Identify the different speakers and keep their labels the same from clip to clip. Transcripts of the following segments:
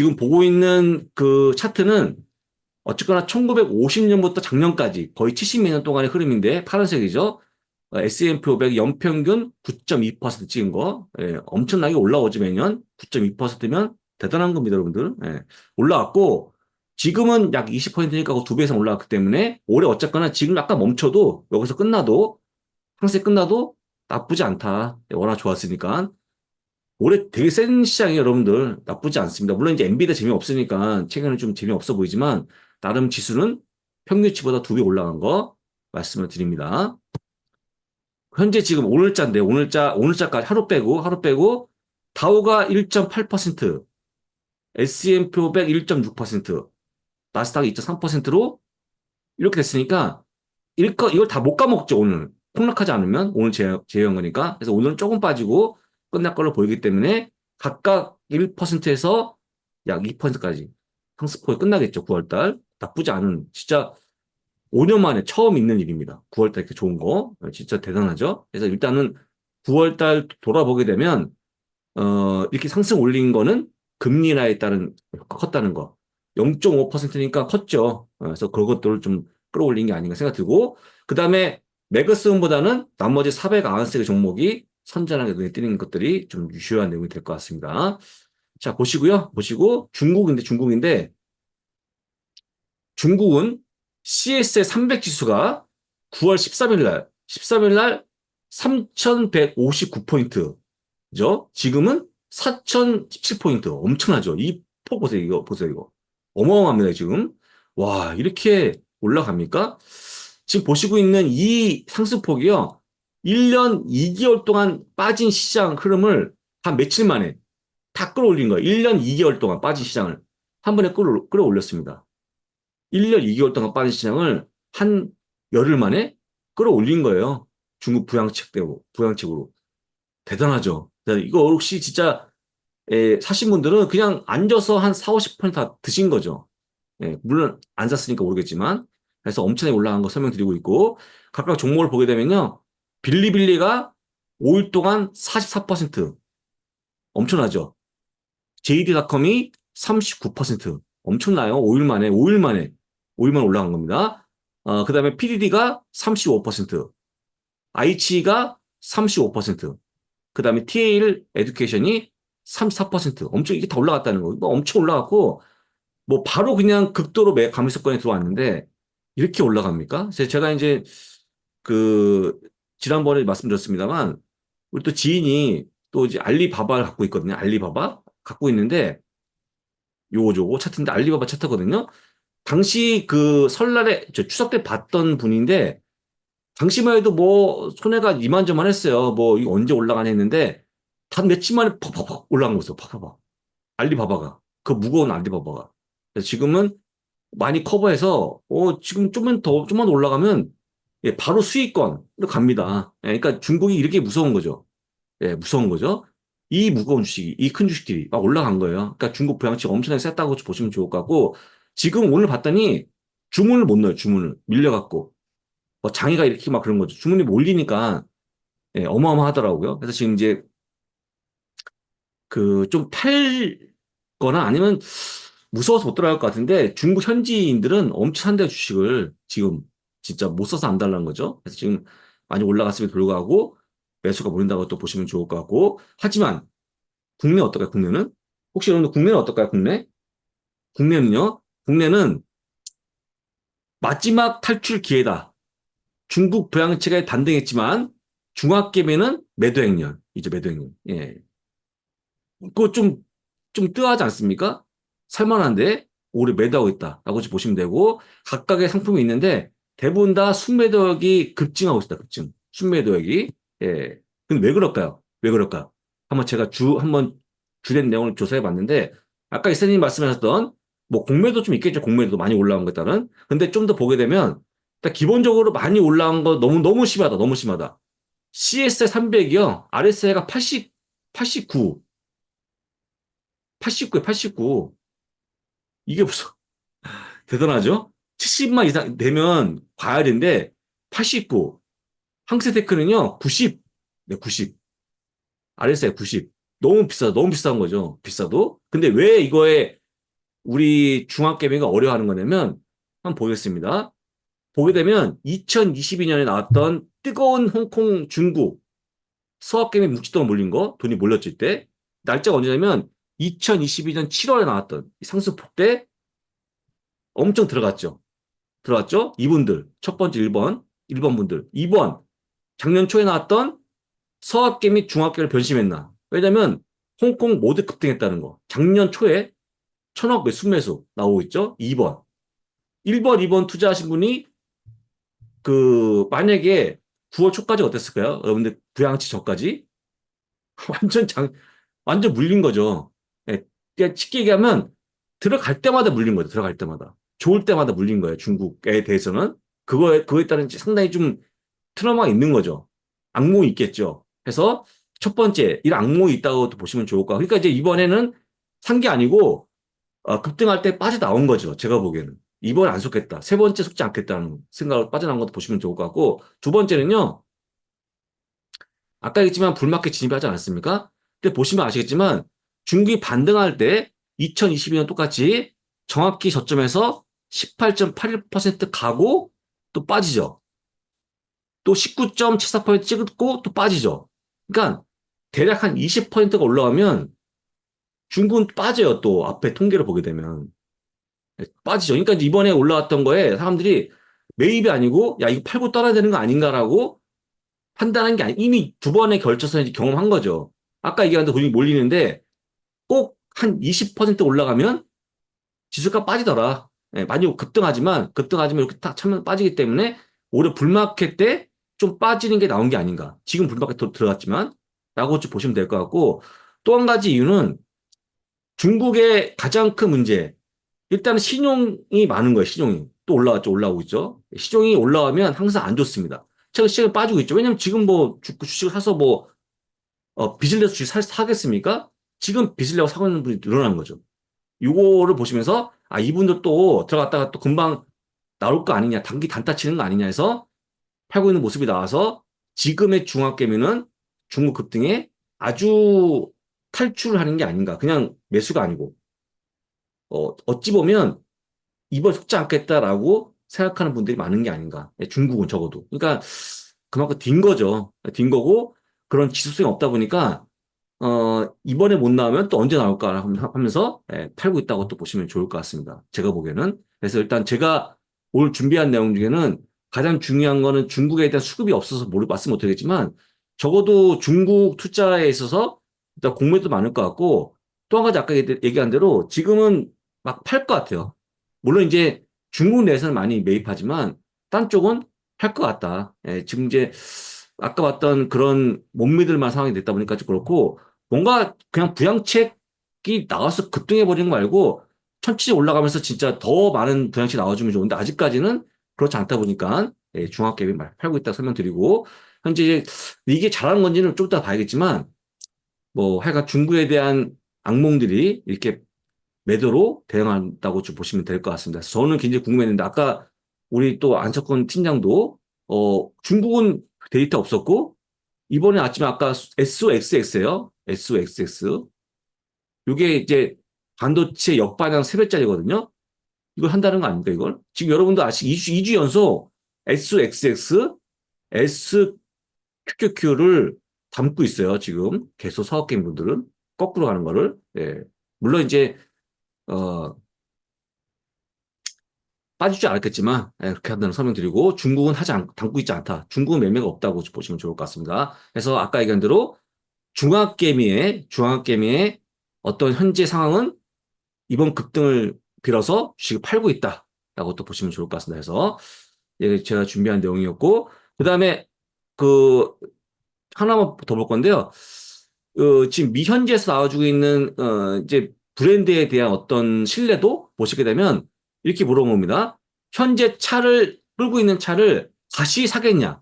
Speaker 1: 지금 보고 있는 그 차트는 어쨌거나 1950년부터 작년까지 거의 70몇 년 동안의 흐름인데 파란색이죠. 어, S&P 500 연평균 9.2% 찍은 거 예, 엄청나게 올라오지 매년 9.2%면 대단한 겁니다, 여러분들. 예, 올라왔고 지금은 약 20%니까 그두배 이상 올라왔기 때문에 올해 어쨌거나 지금 약간 멈춰도 여기서 끝나도 항세 끝나도 나쁘지 않다. 예, 워낙 좋았으니까. 올해 되게 센 시장이에요, 여러분들. 나쁘지 않습니다. 물론 이제 엔비디아 재미없으니까 최근에 좀 재미없어 보이지만 나름 지수는 평균치보다 두 배 올라간 거 말씀을 드립니다. 현재 지금 오늘자인데 오늘자 오늘자까지 하루 빼고 하루 빼고 다우가 1.8%, S&P 500 1.6%, 나스닥 2.3%로 이렇게 됐으니까 이거 이걸 다 못 까먹죠 오늘 폭락하지 않으면 오늘 제 제외한 거니까 그래서 오늘은 조금 빠지고 끝날 걸로 보이기 때문에 각각 1%에서 약 2%까지 상승폭이 끝나겠죠 9월달 나쁘지 않은 진짜 5년 만에 처음 있는 일입니다. 9월달 이렇게 좋은 거. 진짜 대단하죠? 그래서 일단은 9월달 돌아보게 되면, 어, 이렇게 상승 올린 거는 금리 인하에 따른 컸다는 거. 0.5%니까 컸죠. 어, 그래서 그것들을 좀 끌어올린 게 아닌가 생각 들고, 그 다음에 매그스음보다는 나머지 490개 종목이 선전하게 눈에 띄는 것들이 좀 유효한 내용이 될 것 같습니다. 자, 보시고요. 보시고, 중국인데, 중국인데, 중국은 CS의 300 지수가 9월 13일 날, 13일 날 3,159포인트 죠. 지금은 4,017포인트. 엄청나죠. 이 폭 보세요. 이거 보세요. 이거. 어마어마합니다. 지금. 와, 이렇게 올라갑니까? 지금 보시고 있는 이 상승폭이요. 1년 2개월 동안 빠진 시장 흐름을 한 며칠 만에 다 끌어올린 거예요. 1년 2개월 동안 빠진 시장을 한 번에 끌어, 끌어올렸습니다. 1년 2개월 동안 빠진 시장을 한 열흘 만에 끌어올린 거예요. 중국 부양책대로, 부양책으로. 대단하죠. 이거 혹시 진짜, 에, 사신 분들은 그냥 앉아서 한 4, 50%다 드신 거죠. 예, 물론 안 샀으니까 모르겠지만. 그래서 엄청나게 올라간 거 설명드리고 있고, 각각 종목을 보게 되면요. 빌리빌리가 5일 동안 44%. 엄청나죠. JD.com이 39%. 엄청나요. 5일 만에, 5일 만에. 5일만 올라간 겁니다. 어, 그 다음에 PDD가 35%, IC가 35%, 그 다음에 TAL 에듀케이션이 34%. 엄청 이게 다 올라갔다는 거. 이거 엄청 올라갔고, 뭐 바로 그냥 극도로 매 감소권에 들어왔는데, 이렇게 올라갑니까? 제가 이제 그, 지난번에 말씀드렸습니다만, 우리 또 지인이 또 이제 알리바바를 갖고 있거든요. 알리바바? 갖고 있는데, 요거 저거 차트인데 알리바바 차트거든요. 당시 그 설날에 저 추석 때 봤던 분인데 당시만 해도 뭐 손해가 이만저만 했어요. 뭐 이거 언제 올라가냐 했는데 단 며칠 만에 팍팍팍 올라간 거였어. 팍팍팍. 알리바바가 그 무거운 알리바바가. 지금은 많이 커버해서 어 지금 좀만 더 좀만 더 올라가면 예, 바로 수익권으로 갑니다. 예, 그러니까 중국이 이렇게 무서운 거죠. 예, 무서운 거죠. 이 무거운 주식이 이 큰 주식들이 막 올라간 거예요. 그러니까 중국 부양책 엄청나게 셌다고 보시면 좋을 것 같고 지금 오늘 봤더니 주문을 못 넣어요. 주문을 밀려갖고 뭐 장애가 이렇게 막 그런 거죠. 주문이 몰리니까 예, 어마어마하더라고요. 그래서 지금 이제 그 좀 팔거나 아니면 무서워서 못 들어갈 것 같은데 중국 현지인들은 엄청 산대요 주식을 지금 진짜 못 써서 안 달라는 거죠. 그래서 지금 많이 올라갔음에도 불구하고 매수가 몰린다고 또 보시면 좋을 것 같고 하지만 국내 어떨까요? 국내는 혹시 여러분들 국내는 어떨까요? 국내 국내는요 국내는 마지막 탈출 기회다. 중국 부양책에 단등했지만 중학개미는 매도 행렬 이제 매도 행렬. 예. 그거 좀, 좀 뜨하지 않습니까? 살만한데 올해 매도하고 있다 라고 보시면 되고 각각의 상품이 있는데 대부분 다 순매도액이 급증하고 있다. 급증. 순매도액이. 예. 근데 왜 그럴까요? 왜 그럴까요? 한번 제가 주 한번 주된 내용을 조사해 봤는데 아까 이사님 말씀하셨던 뭐 공매도 좀 있겠죠. 공매도 많이 올라온 것 따른. 근데 좀 더 보게 되면 일단 기본적으로 많이 올라온 거 너무 너무 심하다. 너무 심하다. CSI 300이요. RSI가 80 89 89에 89. 이게 무슨 대단하죠? 70만 이상 되면 봐야 되는데 89. 항세 테크는요. 90. 네, 90. RSI 90. 너무 비싸. 너무 비싼 거죠. 비싸도. 근데 왜 이거에 우리 중앙개미가 어려워하는 거냐면 한번 보겠습니다. 보게 되면 2022년에 나왔던 뜨거운 홍콩 중국 서학개미 묵지동 몰린 거 돈이 몰렸을 때 날짜가 언제냐면 2022년 7월에 나왔던 이 상승폭 때 엄청 들어갔죠. 들어갔죠? 이분들 첫 번째 1번 1번 분들 2번 작년 초에 나왔던 서학개미 중학개를 변심했나 왜냐면 홍콩 모두 급등했다는 거 작년 초에 천억 매수 매수 나오고 있죠. 2번 1번 2번 투자하신 분이 그 만약에 9월 초까지 어땠을까요? 여러분들 부양치 전까지 완전 장 완전 물린 거죠. 예, 쉽게 얘기하면 들어갈 때마다 물린 거죠. 들어갈 때마다 좋을 때마다 물린 거예요. 중국에 대해서는 그거에 그거에 따른 상당히 좀 트라우마가 있는 거죠. 악몽이 있겠죠. 그래서 첫 번째 이런 악몽이 있다고 보시면 좋을 것 같아요. 그러니까 이제 이번에는 산 게 아니고 어, 급등할 때 빠져나온 거죠. 제가 보기에는. 이번에 안 속겠다. 세 번째 속지 않겠다는 생각으로 빠져나온 것도 보시면 좋을 것 같고, 두 번째는요, 아까 얘기했지만 불마켓 진입하지 않았습니까? 근데 보시면 아시겠지만, 중국이 반등할 때 2022년 똑같이 정확히 저점에서 18.81% 가고 또 빠지죠. 또 19.74% 찍고 또 빠지죠. 그러니까 대략 한 20%가 올라가면 중국은 빠져요. 또 앞에 통계를 보게 되면. 빠지죠. 그러니까 이번에 올라왔던 거에 사람들이 매입이 아니고 야 이거 팔고 떠나야 되는 거 아닌가라고 판단한 게 아니 이미 두 번에 걸쳐서 이제 경험한 거죠. 아까 얘기한 데 돈이 몰리는데 꼭 한 20% 올라가면 지수가 빠지더라. 예, 많이 급등하지만 급등하지만 이렇게 딱 차면 빠지기 때문에 올해 불마켓 때 좀 빠지는 게 나온 게 아닌가. 지금 불마켓 들어갔지만 라고 좀 보시면 될 것 같고 또 한 가지 이유는 중국의 가장 큰 문제 일단은 신용이 많은 거예요. 신용이. 또 올라왔죠. 올라오고 있죠. 신용이 올라가면 항상 안 좋습니다. 최근 시장이 빠지고 있죠. 왜냐면 지금 뭐 주, 주식을 사서 뭐, 어, 빚을 내서 주식 사, 사겠습니까? 지금 빚을 내고 사고 있는 분이 늘어난 거죠. 요거를 보시면서, 아, 이분들 또 들어갔다가 또 금방 나올 거 아니냐, 단기 단타 치는 거 아니냐 해서 팔고 있는 모습이 나와서 지금의 중학개미는 중국 급등에 아주 탈출을 하는 게 아닌가. 그냥 매수가 아니고. 어, 어찌 보면 이번 속지 않겠다라고 생각하는 분들이 많은 게 아닌가. 예, 중국은 적어도. 그러니까 그만큼 딘 거죠. 딘 거고 그런 지수성이 없다 보니까 어, 이번에 못 나오면 또 언제 나올까 하면서 예, 팔고 있다고 또 보시면 좋을 것 같습니다. 제가 보기에는. 그래서 일단 제가 올 준비한 내용 중에는 가장 중요한 거는 중국에 대한 수급이 없어서 모르 말씀 못하겠지만 적어도 중국 투자에 있어서 일단 공매도 많을 것 같고 또 한 가지 아까 얘기한 대로 지금은 막 팔 것 같아요. 물론 이제 중국 내에서는 많이 매입하지만 딴 쪽은 팔 것 같다. 예, 지금 이제 아까 봤던 그런 못 믿을 만한 상황이 됐다 보니까 좀 그렇고 뭔가 그냥 부양책이 나와서 급등해 버리는 거 말고 천천히 올라가면서 진짜 더 많은 부양책이 나와주면 좋은데 아직까지는 그렇지 않다 보니까 예, 중학개비 팔고 있다 설명드리고 현재 이게 잘하는 건지는 좀 이따 봐야겠지만 뭐 하여간 중국에 대한 악몽들이 이렇게 매도로 대응한다고 좀 보시면 될 것 같습니다. 저는 굉장히 궁금했는데 아까 우리 또 안석권 팀장도 어 중국은 데이터 없었고 이번에 아침에 아까 SOXX예요. SOXX. 이게 이제 반도체 역반향 3배짜리거든요. 이걸 한다는 거 아닙니까, 이걸? 지금 여러분도 아시 2주, 2주 연속 SOXX, SQQQ를 담고 있어요, 지금. 계속 사업게임 분들은. 거꾸로 가는 거를. 예. 물론 이제, 어, 빠지지 않았겠지만, 예, 그렇게 한다는 설명 드리고, 중국은 하지 않, 담고 있지 않다. 중국은 매매가 없다고 보시면 좋을 것 같습니다. 그래서 아까 얘기한 대로, 중학개미의, 중학개미의 어떤 현재 상황은 이번 급등을 빌어서 주식을 팔고 있다. 라고 또 보시면 좋을 것 같습니다. 그래서, 예, 제가 준비한 내용이었고, 그 다음에, 그, 하나만 더 볼 건데요. 어, 지금 미현지에서 나와주고 있는 어, 이제 브랜드에 대한 어떤 신뢰도 보시게 되면 이렇게 물어봅니다. 현재 차를 끌고 있는 차를 다시 사겠냐,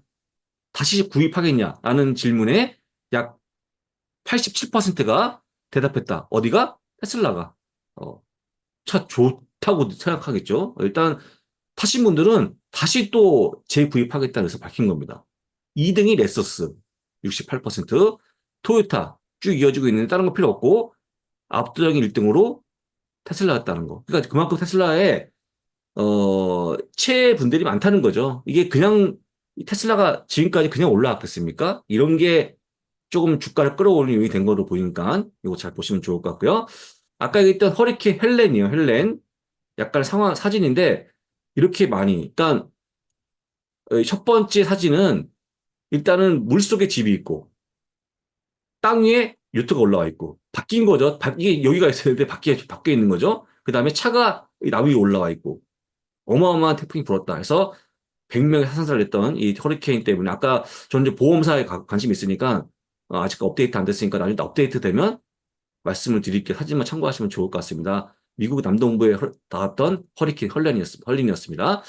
Speaker 1: 다시 구입하겠냐? 라는 질문에 약 87%가 대답했다. 어디가? 테슬라가. 어, 차 좋다고 생각하겠죠. 일단 타신 분들은 다시 또 재구입하겠다는 것을 밝힌 겁니다. 2등이 레서스 68%, 토요타 쭉 이어지고 있는데 다른 거 필요 없고 압도적인 1등으로 테슬라였다는 거. 그러니까 그만큼 테슬라에 어, 체분들이 많다는 거죠. 이게 그냥 이 테슬라가 지금까지 그냥 올라왔겠습니까? 이런 게 조금 주가를 끌어올리는 요인이 된 거로 보니까 이거 잘 보시면 좋을 것 같고요. 아까 얘기했던 허리케인 헬렌이에요. 헬렌. 약간 상황 사진인데 이렇게 많이 일단 어, 첫 번째 사진은 일단은 물속에 집이 있고 땅 위에 요트가 올라와 있고 바뀐 거죠. 바- 이게 여기가 있었는데 밖에 밖에 있는 거죠. 그 다음에 차가 이 나무 위에 올라와 있고 어마어마한 태풍이 불었다 해서 100명이 사상자를 냈던 이 허리케인 때문에 아까 저는 이제 보험사에 가- 관심이 있으니까 어, 아직 업데이트 안 됐으니까 나중에 업데이트 되면 말씀을 드릴게요. 사진만 참고하시면 좋을 것 같습니다. 미국 남동부에 허- 닿았던 허리케인 헐렌이었, 헐린이었습니다.